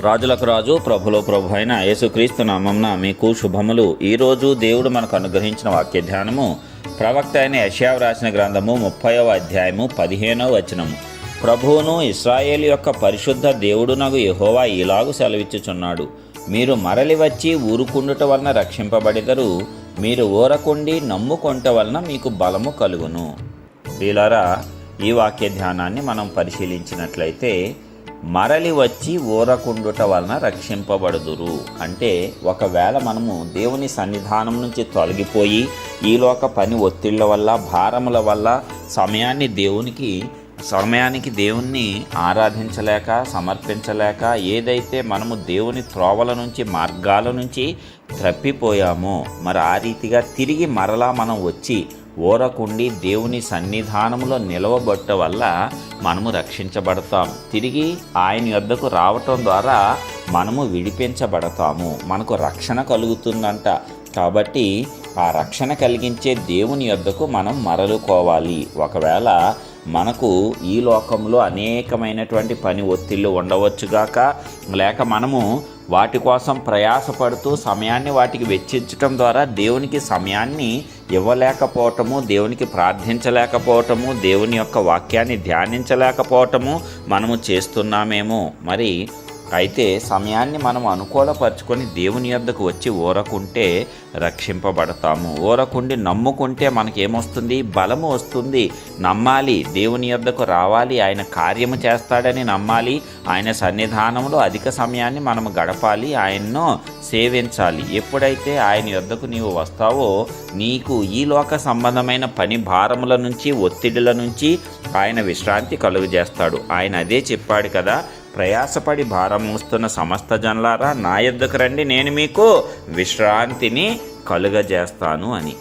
రాజులకు రాజు ప్రభులో ప్రభు అయిన యేసుక్రీస్తు నామంన మీకు శుభములు. ఈరోజు దేవుడు మనకు అనుగ్రహించిన వాక్య ధ్యానము ప్రవక్త అయిన యశావ్ రాసిన గ్రంథము ముప్పైవ అధ్యాయము పదిహేనవ వచనము ప్రభువును ఇస్రాయేల్ యొక్క పరిశుద్ధ దేవుడునగు యహోవా ఇలాగు సెలవిచ్చుచున్నాడు. మీరు మరలి వచ్చి ఊరుకుండుట వలన రక్షింపబడిదరు. మీరు ఊరకుండి నమ్ముకొంట వలన మీకు బలము కలుగును. వీలారా ఈ వాక్య ధ్యానాన్ని మనం పరిశీలించినట్లయితే మరలి వచ్చి ఊరకుండుట వలన రక్షింపబడుదురు. అంటే ఒకవేళ మనము దేవుని సన్నిధానం నుంచి తొలగిపోయి ఈలోక పని ఒత్తిళ్ళ వల్ల భారముల వల్ల సమయాన్ని దేవునికి సమయానికి దేవుణ్ణి ఆరాధించలేక సమర్పించలేక ఏదైతే మనము దేవుని త్రోవల నుంచి మార్గాల నుంచి తప్పిపోయామో మరి ఆ రీతిగా తిరిగి మరలా మనం వచ్చి ఓరకుండి దేవుని సన్నిధానంలో నిలవబట్ట వల్ల మనము రక్షించబడతాం. తిరిగి ఆయన యొద్దకు రావటం ద్వారా మనము విడిపించబడతాము. మనకు రక్షణ కలుగుతుందంట. కాబట్టి ఆ రక్షణ కలిగించే దేవుని యొద్దకు మనం మరలుకోవాలి. ఒకవేళ మనకు ఈ లోకంలో అనేకమైనటువంటి పని ఒత్తిళ్ళు ఉండవచ్చుగాక లేక మనము వాటి కోసం ప్రయాసపడుతూ సమయాన్ని వాటికి వెచ్చించటం ద్వారా దేవునికి సమయాన్ని ఇవ్వలేకపోవటము దేవునికి ప్రార్థించలేకపోవటము దేవుని యొక్క వాక్యాన్ని ధ్యానించలేకపోవటము మనము చేస్తున్నామేమో. మరి అయితే సమయాన్ని మనం అనుకూలపరుచుకొని దేవుని యొద్దకు వచ్చి ఊరకుంటే రక్షింపబడతాము. ఊరకుండి నమ్ముకుంటే మనకేమొస్తుంది? బలము వస్తుంది. నమ్మాలి. దేవుని యొద్దకు రావాలి. ఆయన కార్యము చేస్తాడని నమ్మాలి. ఆయన సన్నిధానంలో అధిక సమయాన్ని మనం గడపాలి. ఆయన్ను సేవించాలి. ఎప్పుడైతే ఆయన యొద్దకు నీవు వస్తావో నీకు ఈ లోక సంబంధమైన పని భారముల నుంచి ఒత్తిడిల నుంచి ఆయన విశ్రాంతి కలుగజేస్తాడు. ఆయన అదే చెప్పాడు కదా ప్రయాసపడి భారం మోస్తున్న సమస్త జనులారా నా యుద్ధకు రండి నేను మీకు విశ్రాంతిని కలుగజేస్తాను అని.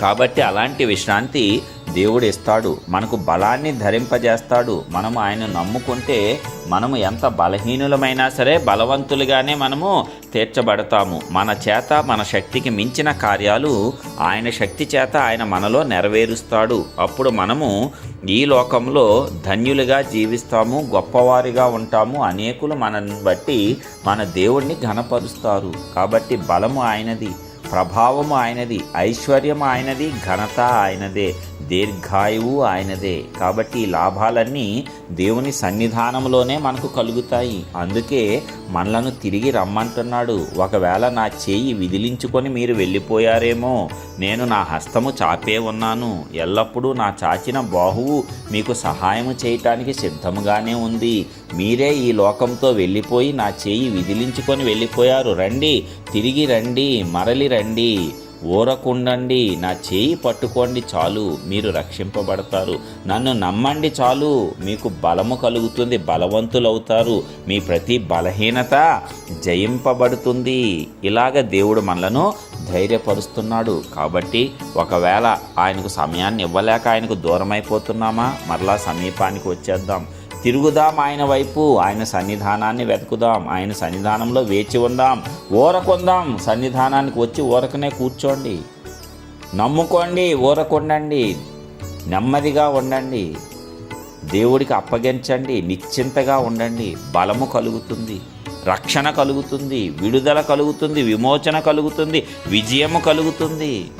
కాబట్టి అలాంటి విశ్రాంతి దేవుడు ఇస్తాడు మనకు బలాన్ని ధరింపజేస్తాడు. మనము ఆయన నమ్ముకుంటే మనము ఎంత బలహీనులమైనా సరే బలవంతులుగానే మనము తీర్చబడతాము. మన చేత మన శక్తికి మించిన కార్యాలు ఆయన శక్తి చేత ఆయన మనలో నెరవేరుస్తాడు. అప్పుడు మనము ఈ లోకంలో ధన్యులుగా జీవిస్తాము గొప్పవారిగా ఉంటాము. అనేకులు మనల్ని బట్టి మన దేవుణ్ణి ఘనపరుస్తారు. కాబట్టి బలము ఆయనది. ప్రభావము ఆయనది ఐశ్వర్యం ఆయనది ఘనత ఆయనదే దీర్ఘాయువు ఆయనదే. కాబట్టి లాభాలన్నీ దేవుని సన్నిధానంలోనే మనకు కలుగుతాయి. అందుకే మనలను తిరిగి రమ్మంటున్నాడు. ఒకవేళ నా చేయి విదిలించుకొని మీరు వెళ్ళిపోయారేమో నేను నా హస్తము చాపే ఉన్నాను. ఎల్లప్పుడూ నా చాచిన బాహువు మీకు సహాయము చేయటానికి సిద్ధముగానే ఉంది. మీరే ఈ లోకంతో వెళ్ళిపోయి నా చేయి విదిలించుకొని వెళ్ళిపోయారు. రండి తిరిగి రండి మరలి రండి. ఊరకుండండి నా చేయి పట్టుకోండి చాలు మీరు రక్షింపబడతారు. నన్ను నమ్మండి చాలు మీకు బలము కలుగుతుంది బలవంతులవుతారు. మీ ప్రతి బలహీనత జయింపబడుతుంది. ఇలాగ దేవుడు మనలను ధైర్యపరుస్తున్నాడు. కాబట్టి ఒకవేళ ఆయనకు సమయాన్ని ఇవ్వలేక ఆయనకు దూరమైపోతున్నామా? మరలా సమీపానికి వచ్చేద్దాం. తిరుగుదాం ఆయన వైపు ఆయన సన్నిధానాన్ని వెతుకుదాం ఆయన సన్నిధానంలో వేచి ఉందాం ఊరకుందాం సన్నిధానానికి వచ్చి ఊరకనే కూర్చోండి. నమ్ముకోండి ఊరకుండండి నెమ్మదిగా ఉండండి దేవుడికి అప్పగించండి నిశ్చింతగా ఉండండి బలము కలుగుతుంది రక్షణ కలుగుతుంది విడుదల కలుగుతుంది విమోచన కలుగుతుంది విజయము కలుగుతుంది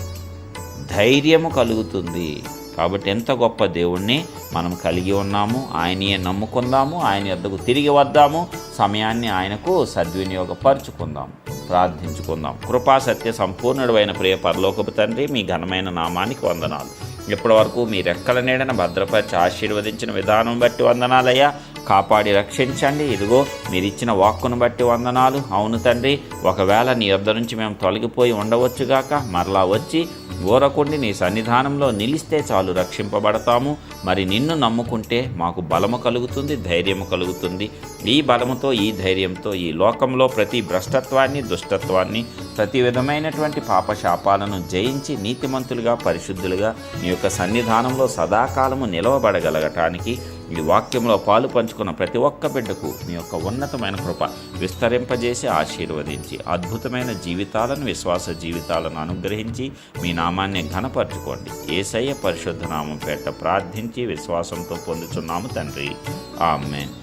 ధైర్యము కలుగుతుంది. కాబట్టి ఎంత గొప్ప దేవుణ్ణి మనం కలిగి ఉన్నాము ఆయనే నమ్ముకుందాము ఆయన యొద్దకు తిరిగి వద్దాము సమయాన్ని ఆయనకు సద్వినియోగపరుచుకుందాం ప్రార్థించుకుందాం. కృపా సత్య సంపూర్ణుడు అయిన ప్రియ పరలోకపు తండ్రి మీ ఘనమైన నామానికి వందనాలు. ఇప్పటి వరకు మీ రెక్కల నీడన భద్రపరిచి ఆశీర్వదించిన విధానం బట్టి వందనాలయ్యా. కాపాడి రక్షించండి. ఇదిగో మీరు ఇచ్చిన వాక్కును బట్టి వందనాలు. అవును తండ్రి ఒకవేళ నీ యొద్ద నుంచి మేము తొలగిపోయి ఉండవచ్చుగాక మరలా వచ్చి ఊరకుండి నీ సన్నిధానంలో నిలిస్తే చాలు రక్షింపబడతాము. మరి నిన్ను నమ్ముకుంటే మాకు బలము కలుగుతుంది ధైర్యము కలుగుతుంది. ఈ బలముతో ఈ ధైర్యంతో ఈ లోకంలో ప్రతి భ్రష్టత్వాన్ని దుష్టత్వాన్ని ప్రతి విధమైనటువంటి పాపశాపాలను జయించి నీతిమంతులుగా పరిశుద్ధులుగా నీ యొక్క సన్నిధానంలో సదాకాలము నిలవబడగలగటానికి ఈ వాక్యంలో పాలు పంచుకున్న ప్రతి ఒక్క బిడ్డకు మీ యొక్క ఉన్నతమైన కృప విస్తరింపజేసి ఆశీర్వదించి అద్భుతమైన జీవితాలను విశ్వాస జీవితాలను అనుగ్రహించి మీ నామాన్ని ఘనపరచుకోండి. ఏసయ్య పరిశుద్ధ నామం పేట ప్రార్థించి విశ్వాసంతో పొందుచున్నాము తండ్రి. ఆమెన్.